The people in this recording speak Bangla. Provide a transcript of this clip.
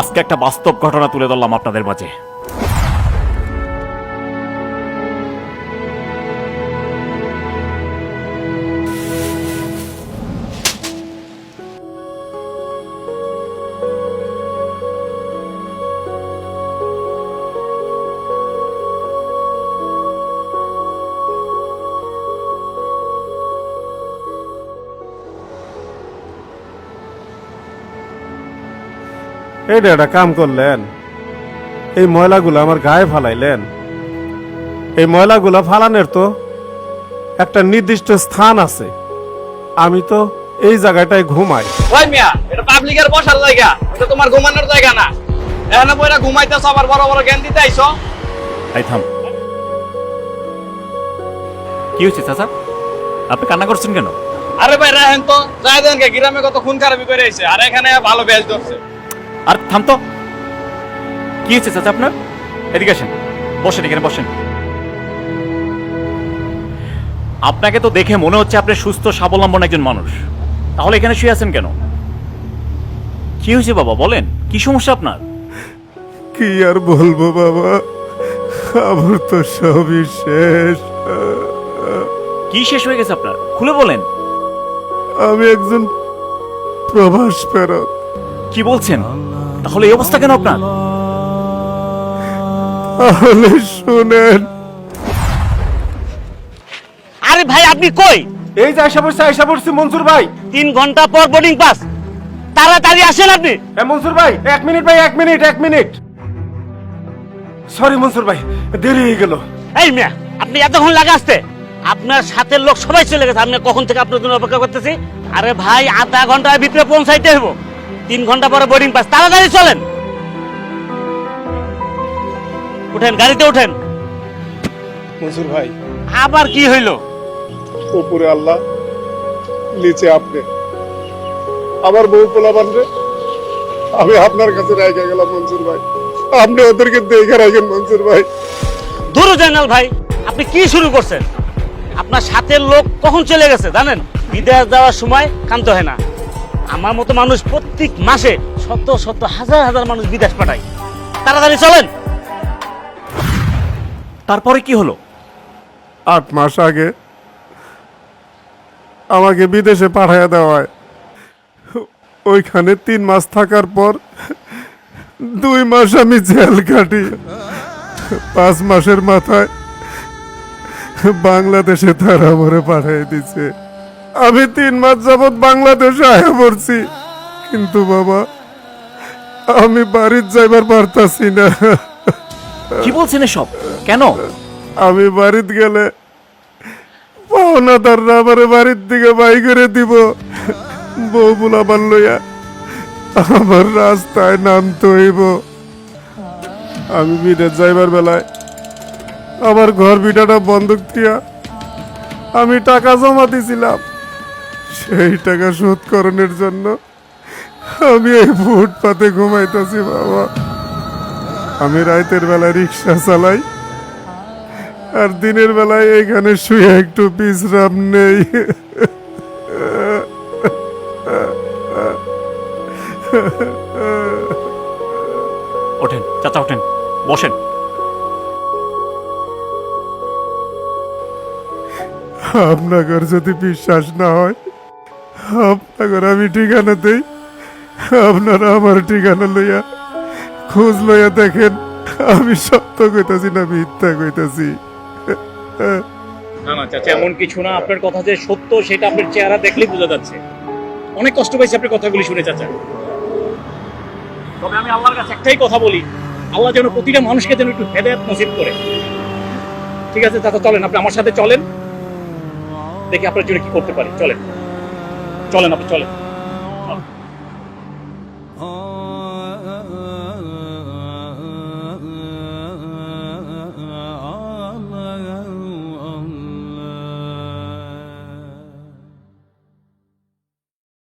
আজকে একটা বাস্তব ঘটনা তুলে ধরলাম আপনাদের মাঝে। এইটা একটা কাম করলেন। এই ময়লাগুলো আমার গায়ে ফালাইলেন। এই ময়লাগুলো ফালানোর তো একটা নির্দিষ্ট স্থান আছে। আমি তো এই জায়গাটায় ঘুমাই। ওই মিয়া এটা পাবলিকের বসার জায়গা। এটা তোমার ঘুমানোর জায়গা না। এখানে বইরা ঘুমাইতেছ আবার বড় বড় জ্ঞান দিতে আইছো? এই থাম। কি হয়েছে চাচা? আপনি কান্না করছেন কেন? আরে ভাই রাহেন তো যাই দেন গ্রামে কত খুন খারাপি করে আইছে। আর এখানে ভালো বেশ ধরছে। আর থাম তো। কি হয়েছে চাচা আপনার? এদিকে আসেন। বসেন এখানে বসেন। আপনাকে তো দেখে মনে হচ্ছে আপনি সুস্থ স্বাবলম্বন একজন মানুষ। তাহলে এখানে শুয়ে আছেন কেন? কি হয়েছে বাবা বলেন। কি সমস্যা আপনার? কি আর বলব বাবা? আমার তো সবই শেষ। কি শেষ হয়ে গেছে আপনার? খুলে বলেন। আমি একজন প্রবাস ফেরত কি বলছেন? তাহলে এই অবস্থা কেন আপনার? তাহলে শুনেন। আরে ভাই আপনি কই? এই যে আয়সা পড়ছে আয়সা পড়ছি মনসুর ভাই। তিন ঘণ্টা পর বোর্ডিং পাস তাড়াতাড়ি আসেন আপনি। এ মনসুর ভাই এক মিনিট ভাই এক মিনিট এক মিনিট। সরি মনসুর ভাই দেরি হয়ে গেল। এই মিয়া আপনি এতক্ষণ লাগে আসতে। আপনার সাথে লোক সবাই চলে গেছে। আপনি কখন থেকে আপনার জন্য অপেক্ষা করতেছি? আরে ভাই আধা ঘণ্টার ভিতরে পৌঁছাইতে হব তিন ঘণ্টা পরে বোর্ডিং পাস তাড়াতাড়ি চলেন। উঠেন গাড়িতে উঠেন। মনসুর ভাই। আবার কি হইল? উপরে আল্লাহ নিচে আপনি। আমার বউ পোলাবান রে। আমি আপনার কাছে রেখে গেলাম মনসুর ভাই। আপনি ওদেরকে দেখে রাখেন মনসুর ভাই। দূর জয়নাল ভাই আপনি কি শুরু করছেন? আপনার সাথে লোক কখন চলে গেছে জানেন? বিদেশ যাওয়ার সময় কান্ত হয় না। আমার মতো মানুষ প্রত্যেক মাসে শত শত হাজার হাজার মানুষ বিদেশ পাঠায়। তাড়াতাড়ি চলেন। তারপরে কি হলো? আট মাস আগে আমাকে বিদেশে পাঠাইয়া দেওয়া ওইখানে তিন মাস থাকার পর দুই মাস আমি জেল কাটি। পাঁচ মাসের মাথায় বাংলাদেশে তারা আমারে পাঠিয়ে দিছে। আমি তিন মাস যাবৎ বাংলাদেশে আয়া পড়ছি। কিন্তু বাবা আমি বাড়ির যাইবার পারতাছি না। কি বলছেন এসব? কেন? আমি বাড়িত গেলে পাওনাদাররা আমার বাড়ির দিকে বাই করে দিব। বউ বুলাবার লইয়া আমার রাস্তায় নামতে হইব। আমি বিদেশ যাইবার বেলায় আমার ঘর বিটাটা বন্ধক দিয়া আমি টাকা জমা দিছিলাম। সেই টাকা শোধ করণের জন্য আমি এই ফুটপাতে ঘুমাইতেছি বাবা। আমি রাতের বেলা রিক্সা চালাই আর দিনের বেলায় এখানে শুয়ে একটু বিশ্রাম নেই। ওঠেন চাচা ওঠেন বসেন। আপনাদের যদি বিশ্বাস না হয় আপনাদের আমি ঠিকানা দেই। আপনারা আমার ঠিকানা লইয়া খোঁজ লইয়া দেখেন, আমি সত্য কইতাছি না মিথ্যা কইতাছি। না না, চাচা, এমন কিছু না। আপনার কথা যে সত্য, সেটা আপনার চেহারা দেখলেই বোঝা যাচ্ছে। অনেক কষ্ট পাইছি আপনার কথাগুলি শুনে, চাচা। তবে আমি আল্লাহর কাছে একটাই কথা বলি, আল্লাহ যেন প্রতিটা মানুষকে যেন একটু হেদায়ত নসিব করে। ঠিক আছে, চাচা, চলেন, আপনি আমার সাথে চলেন। দেখি আপনার জন্য কি করতে পারি। চলেন। চলেন আপনি চলেন।